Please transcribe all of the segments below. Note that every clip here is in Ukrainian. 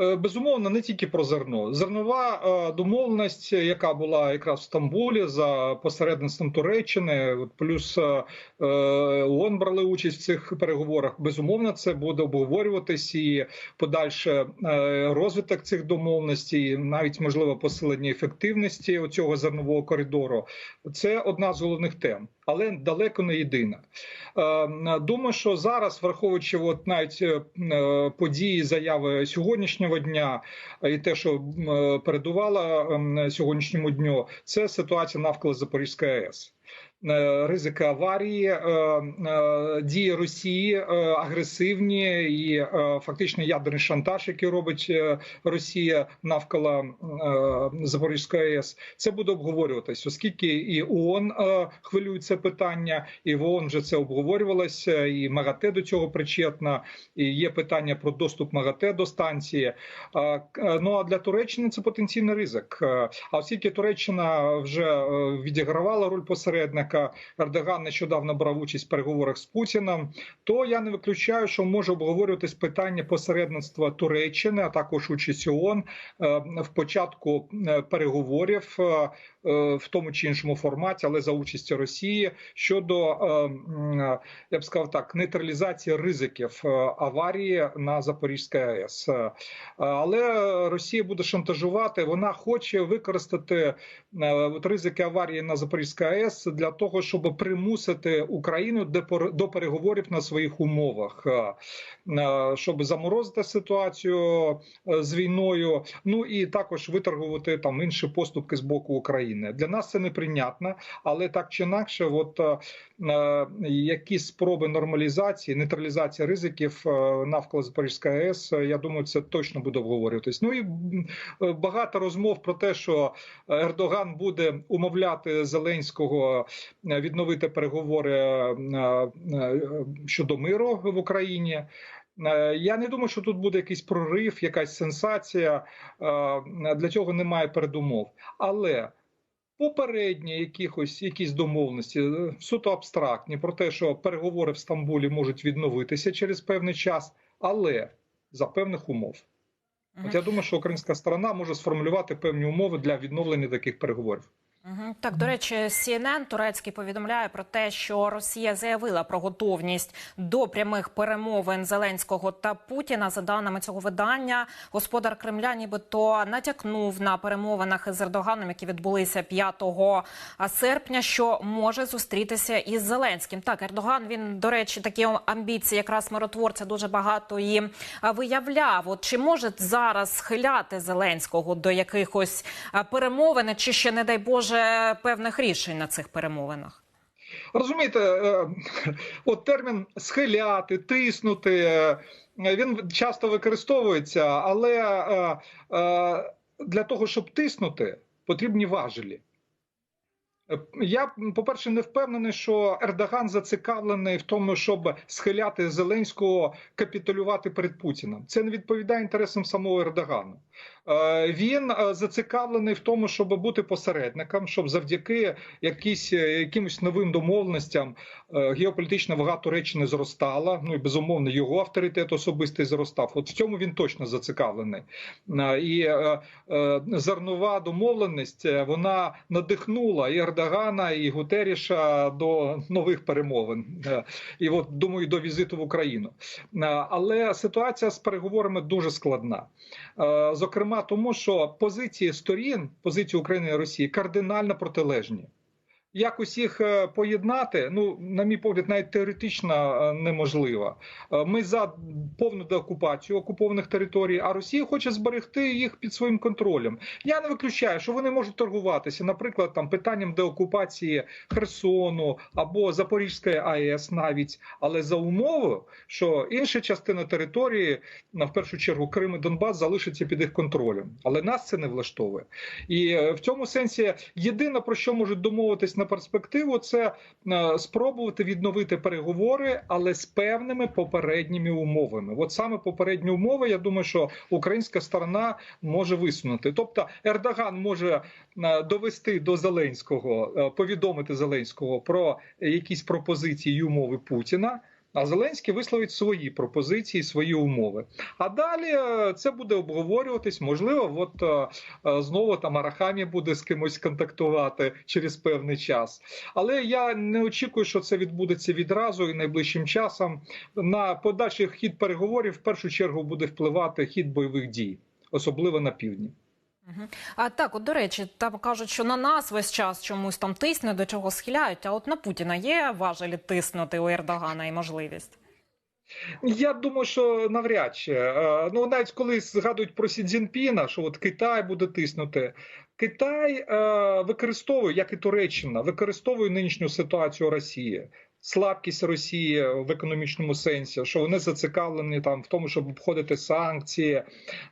Е, Безумовно, не тільки про зерно. Зернова е, домовленість, яка була якраз в Стамбулі за посередництвом Туреччини, плюс е, е, ООН брали участь в цих переговорах. Безумовно, це буде обговорюватись і подальше е, розвиток цих домовленостей, навіть можливо посилення ефективності цього зернового коридору. Це одна з головних тем, але далеко не єдина. Е, Думаю, що зараз, враховуючи от навіть е, е, події, заяви сьогоднішнього дня е, і те, що е, передувало сьогоднішньому дню, це ситуація навколо Запорізької АЕС. Е, Ризики аварії, е, е, дії Росії агресивні і фактично ядерний шантаж, який робить Росія навколо Запорізької АЕС, це буде обговорюватись, оскільки і ООН хвилює це питання, і в ООН вже це обговорювалося, і МАГАТЕ до цього причетна, і є питання про доступ МАГАТЕ до станції. Ну а для Туреччини це потенційний ризик. А оскільки Туреччина вже відігравала роль посередника, Ердоган нещодавно брав участь в переговорах з Путіним, то я не виключаю, що може обговорюватись питання посередництва Туреччини, а також участь ООН е, в початку е, переговорів. е, В тому чи іншому форматі, але за участі Росії щодо я б сказав так, нейтралізації ризиків аварії на Запорізькій АЕС. Але Росія буде шантажувати. Вона хоче використати ризики аварії на Запорізькій АЕС для того, щоб примусити Україну до пер- до переговорів на своїх умовах, е, е, щоб заморозити ситуацію е, з війною. Ну і також виторгувати там інші поступки з боку України. Для нас це неприйнятно, але так чи інакше, от якісь спроби нормалізації, нейтралізації ризиків навколо Запорізької АЕС, я думаю, це точно буде обговорюватись. Ну і багато розмов про те, що Ердоган буде умовляти Зеленського відновити переговори е, е, щодо миру в Україні. Е, Я не думаю, що тут буде якийсь прорив, якась сенсація. Е, Для цього немає передумов. Але попередні якихось якісь домовленості е, суто абстрактні про те, що переговори в Стамбулі можуть відновитися через певний час, але за певних умов. От я думаю, що українська сторона може сформулювати певні умови для відновлення таких переговорів. Так, до речі, CNN турецький повідомляє про те, що Росія заявила про готовність до прямих перемовин Зеленського та Путіна. За даними цього видання, господар Кремля нібито натякнув на перемовинах із Ердоганом, які відбулися 5 серпня, що може зустрітися із Зеленським. Так, Ердоган він до речі, такі амбіції, якраз миротворця, дуже багато і виявляв. От чи може зараз схиляти Зеленського до якихось перемовин, чи ще не дай Боже певних рішень на цих перемовинах? Розумієте, е, от термін схиляти, тиснути, е, він часто використовується, але е, для того, щоб тиснути, потрібні важелі. Е, Я, по-перше, не впевнений, що Ердоган зацікавлений в тому, щоб схиляти Зеленського капітулювати перед Путіним. Це не відповідає інтересам самого Ердогану. Е, Він е, зацікавлений в тому, щоб бути посередником, щоб завдяки якісь, якимось новим домовленостям геополітична вага Туреччини зростала. Ну і безумовно його авторитет особистий зростав. От в цьому він точно зацікавлений. І зернова домовленість вона надихнула і Ердогана, і Гутеріша до нових перемовин. Е, І от думаю, до візиту в Україну. Е, Але ситуація з переговорами дуже складна. Е, Зокрема, тому що позиції сторін, позиції України і Росії кардинально протилежні. Якось їх е, поєднати, ну на мій погляд, навіть теоретично е, неможливо. Е, Ми за повну деокупацію окупованих територій, а Росія хоче зберегти їх під своїм контролем. Я не виключаю, що вони можуть торгуватися, наприклад, там питанням деокупації Херсону або Запорізької АЕС, навіть, але за умовою, що інша частина території, на в першу чергу Крим і Донбас, залишиться під їх контролем. Але нас це не влаштовує. І в цьому сенсі єдине про що можуть домовитись на перспективу, це е, спробувати відновити переговори, але з певними попередніми умовами. От саме попередні умови, я думаю, що українська сторона може висунути. Тобто Ердоган може е, довести до Зеленського, е, повідомити Зеленського про якісь пропозиції і умови Путіна. А Зеленський висловить свої пропозиції, свої умови. А далі е, це буде обговорюватись. Можливо, от е, е, знову там Арахамі буде з кимось контактувати через певний час. Але я не очікую, що це відбудеться відразу і найближчим часом. На подальший хід переговорів в першу чергу буде впливати хід бойових дій, особливо на півдні. А так, от до речі, там кажуть, що на нас весь час чомусь там тисне, до чого схиляють. А от на Путіна є важелі тиснути у Ердогана і можливість? Я думаю, що навряд чи Е, ну навіть коли згадують про Сі Цзіньпіна, що от Китай буде тиснути. Китай е, використовує, як і Туреччина, використовує нинішню ситуацію Росії, слабкість Росії в економічному сенсі, що вони зацікавлені там в тому, щоб обходити санкції,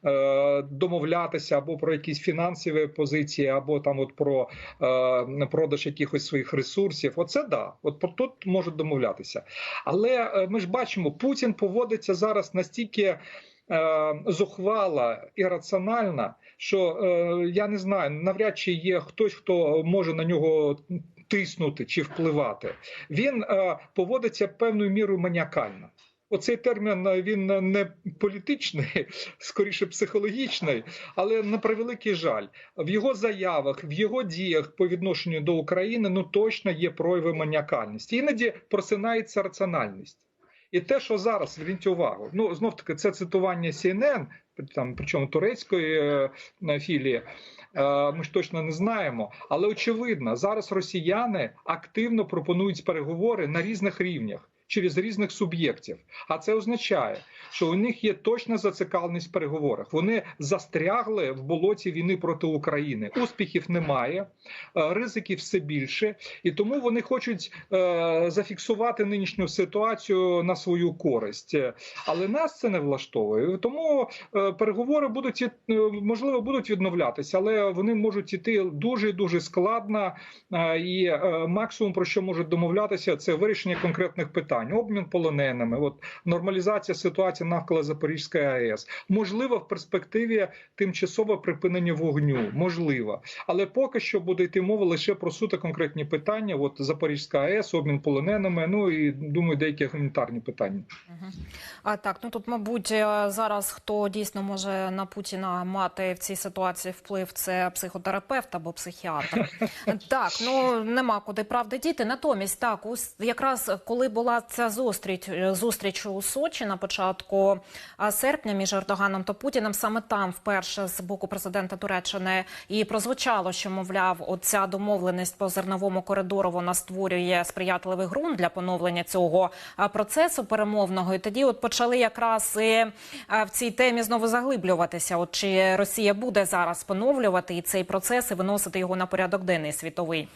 е, домовлятися або про якісь фінансові позиції, або там от про е, продаж якихось своїх ресурсів. Оце да, от про тут можуть домовлятися. Але е, ми ж бачимо, Путін поводиться зараз настільки зухвала і раціональна, що я не знаю, навряд чи є хтось, хто може на нього тиснути чи впливати. Він е, поводиться певною мірою маніакально. Оцей термін е, він не політичний, скоріше психологічний, але на превеликий жаль, в його заявах, в його діях по відношенню до України ну точно є прояви маніакальності. Іноді просинається раціональність. І те, що зараз зверніть увагу, ну знов таки це цитування CNN, там причому турецької е, філії. е, Ми ж точно не знаємо, але очевидно, зараз росіяни активно пропонують переговори на різних рівнях через різних суб'єктів. А це означає, що у них є точна зацікавленість в переговорах. Вони застрягли в болоті війни проти України. Успіхів немає, е, ризиків все більше, і тому вони хочуть е, зафіксувати нинішню ситуацію на свою користь. Але нас це не влаштовує. Тому е, переговори будуть можливо будуть відновлятися, але вони можуть іти дуже дуже складно. І максимум про що можуть домовлятися, це вирішення конкретних питань, обмін полоненими, от нормалізація ситуації навколо Запорізької АЕС. Можливо, в перспективі тимчасове припинення вогню, можливо, але поки що буде йти мова лише про суто конкретні питання. От Запорізька АЕС, обмін полоненими. Ну і думаю, деякі гуманітарні питання. А так, ну тут, мабуть, е, зараз хто дійсно може на Путіна мати в цій ситуації вплив, це психотерапевт або психіатр. Так, ну нема куди правди діти. Натомість, так, ось якраз коли була ця зустріч е, зустріч у Сочі на початку серпня між Ердоганом та Путіним, саме там вперше з боку президента Туреччини і прозвучало, що мовляв, оця домовленість по зерновому коридору вона створює сприятливий ґрунт для поновлення цього процесу перемовного. І тоді, от почали якраз і в цій темі знову заглиблюватися. От чи Росія буде зараз поновлювати цей процес і виносити його на порядок денний світовий?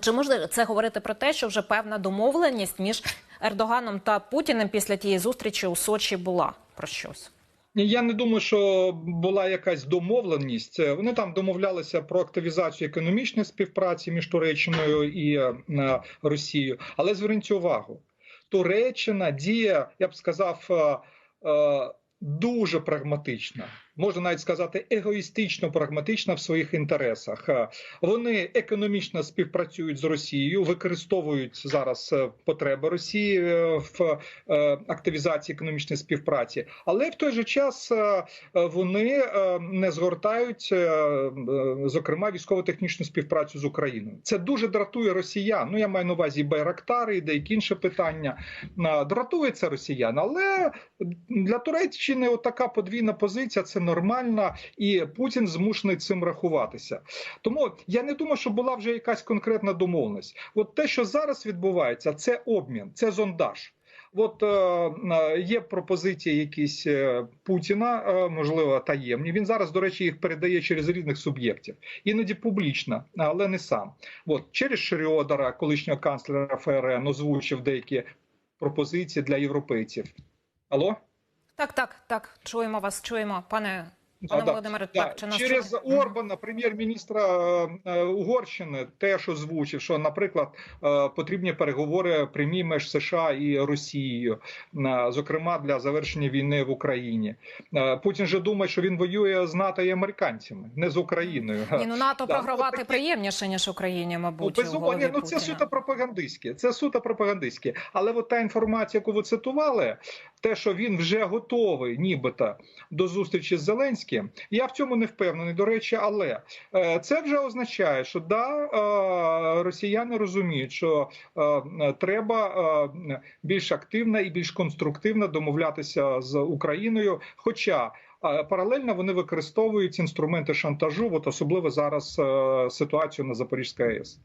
Чи можна це говорити про те, що вже певна домовленість між Ердоганом та Путіним після тієї зустрічі у Сочі була про щось? Я не думаю, що була якась домовленість. Вони там домовлялися про активізацію економічної співпраці між Туреччиною і е, Росією. Але зверніть увагу, Туреччина діє, я б сказав, е, е, дуже прагматично. Можна навіть сказати егоїстично прагматично в своїх інтересах. Е, Вони економічно співпрацюють з Росією, використовують зараз е, потреби Росії е, в активізації економічної співпраці, але в той же час вони не згортають, зокрема, військово-технічну співпрацю з Україною. Це дуже дратує росіян. Ну я маю на увазі Байрактари, і деякі інші питання. Дратує це росіян, але для Туреччини отака подвійна позиція це нормально, і Путін змушений цим рахуватися. Тому я не думаю, що була вже якась конкретна домовленість. От те, що зараз відбувається, це обмін, це зондаж. От е, е, є пропозиції якісь е, Путіна, е, можливо, таємні. Він зараз, до речі, їх передає через різних суб'єктів, іноді публічно, але не сам. От через Шріодера, колишнього канцлера ФРН, озвучив деякі пропозиції для європейців. Алло? Так, так, так. Чуємо вас, чуємо, пане Пане да. Володимире, Да, так чи нас через чути? Орбана, прем'єр-міністра е, е, Угорщини, теж озвучив, що, наприклад, е, потрібні переговори прямі між США і Росією, зокрема для завершення війни в Україні. Путін же думає, що він воює з НАТО і американцями, не з Україною. Ні, ну НАТО Да, програвати ну, такі- приємніше ніж Україні, Ну, мабуть, у безумовно, голові ні, ну це суто пропагандистське. Це суто пропагандистське. Але от та інформація, яку ви цитували, те, що він вже готовий, нібито до зустрічі з Зеленським, я в цьому не впевнений. До речі, але е, це вже означає, що да, е, росіяни розуміють, що е, треба більш активно і більш конструктивно домовлятися з Україною. Хоча паралельно вони використовують інструменти шантажу, от особливо зараз ситуацію на Запорізькій АЕС.